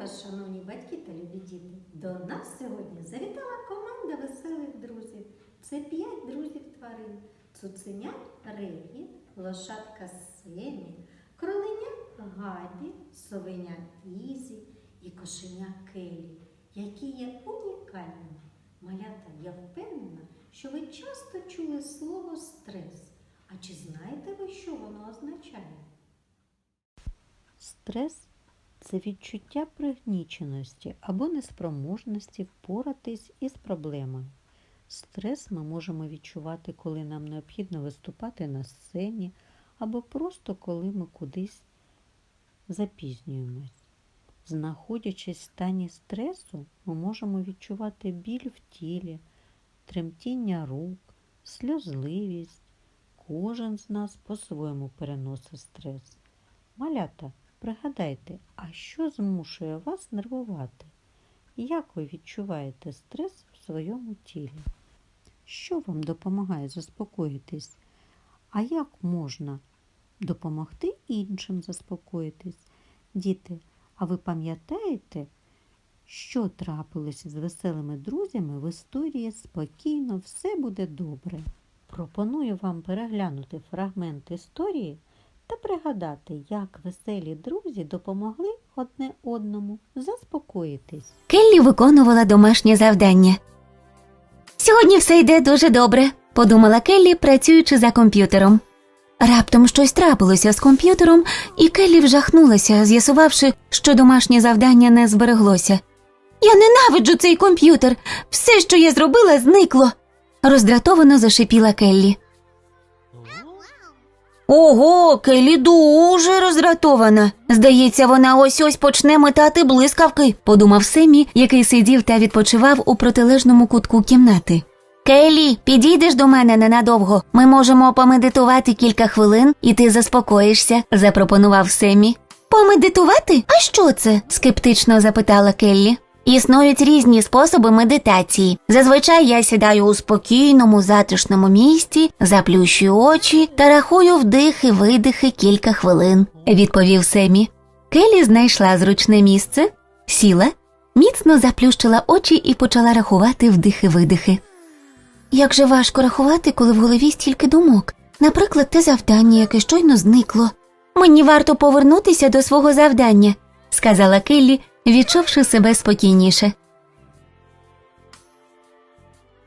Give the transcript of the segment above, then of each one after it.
Вас, шановні батьки та любі діти! До нас сьогодні завітала команда веселих друзів. Це п'ять друзів тварин. Цуценя Регі, лошадка Семі, кроленя Габі, совеня Ізі і кошеня Келі, які є унікальними. Малята, я впевнена, що ви часто чули слово стрес. А чи знаєте ви, що воно означає? Стрес це відчуття пригніченості або неспроможності впоратись із проблемою. Стрес ми можемо відчувати, коли нам необхідно виступати на сцені, або просто коли ми кудись запізнюємось. Знаходячись в стані стресу, ми можемо відчувати біль в тілі, тремтіння рук, сльозливість. Кожен з нас по-своєму переносить стрес. Малята, пригадайте, а що змушує вас нервувати? Як ви відчуваєте стрес в своєму тілі? Що вам допомагає заспокоїтись? А як можна допомогти іншим заспокоїтись? Діти, а ви пам'ятаєте, що трапилося з веселими друзями в історії спокійно, все буде добре? Пропоную вам переглянути фрагмент історії та пригадати, як веселі друзі допомогли одне одному заспокоїтись. Келлі виконувала домашнє завдання. Сьогодні все йде дуже добре, подумала Келлі, працюючи за комп'ютером. Раптом щось трапилося з комп'ютером, і Келлі вжахнулася, з'ясувавши, що домашнє завдання не збереглося. Я ненавиджу цей комп'ютер. Все, що я зробила, зникло. роздратовано зашипіла Келлі. Ого, Келлі дуже роздратована. Здається, вона ось ось почне метати блискавки, подумав Семі, який сидів та відпочивав у протилежному кутку кімнати. Келлі, підійдеш до мене ненадовго. Ми можемо помедитувати кілька хвилин, і ти заспокоїшся, запропонував Семі. Помедитувати? А що це? скептично запитала Келлі. Існують різні способи медитації. Зазвичай я сідаю у спокійному, затишному місці, заплющую очі та рахую вдихи, видихи кілька хвилин, відповів Семі. Келі знайшла зручне місце, сіла, міцно заплющила очі і почала рахувати вдихи-видихи. Як же важко рахувати, коли в голові стільки думок. Наприклад, те завдання, яке щойно зникло. Мені варто повернутися до свого завдання, сказала Келлі, відчувши себе спокійніше.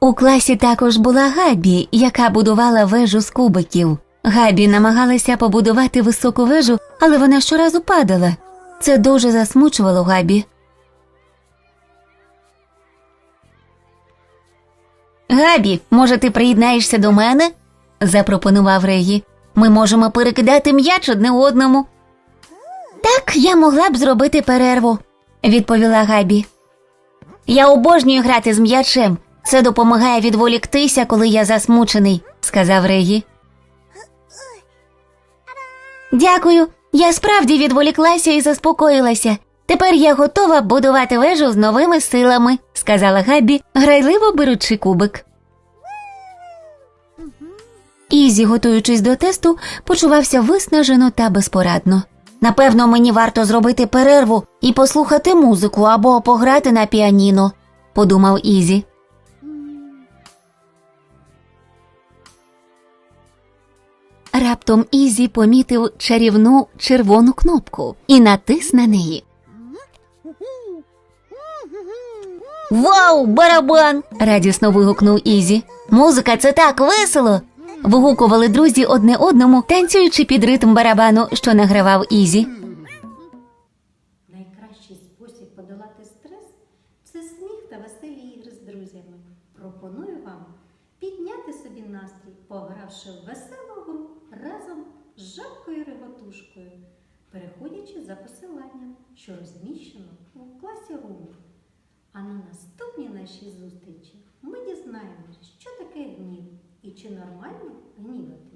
У класі також була Габі, яка будувала вежу з кубиків. Габі намагалася побудувати високу вежу, але вона щоразу падала. Це дуже засмучувало Габі. Габі, може, ти приєднаєшся до мене? запропонував Регі. Ми можемо перекидати м'яч одне одному. Так, я могла б зробити перерву, відповіла Габі. Я обожнюю грати з м'ячем. Це допомагає відволіктися, коли я засмучений, сказав Регі. Дякую. Я справді відволіклася і заспокоїлася. Тепер я готова будувати вежу з новими силами, сказала Габі, грайливо беручи кубик. Ізі, готуючись до тесту, почувався виснажено та безпорадно. Напевно, мені варто зробити перерву і послухати музику або пограти на піаніно, подумав Ізі. Раптом Ізі помітив чарівну червону кнопку і натис на неї. Вау, барабан! радісно вигукнув Ізі. Музика це так весело. Вигукували друзі одне одному, танцюючи під ритм барабану, що награвав Ізі. Найкращий спосіб подолати стрес це сміх та веселі ігри з друзями. Пропоную вам підняти собі настрій, погравши в веселу гру разом з жабкою реготушкою, переходячи за посиланням, що розміщено у класі руму. А на наступній нашій зустрічі ми дізнаємося, чи нормально гніватися?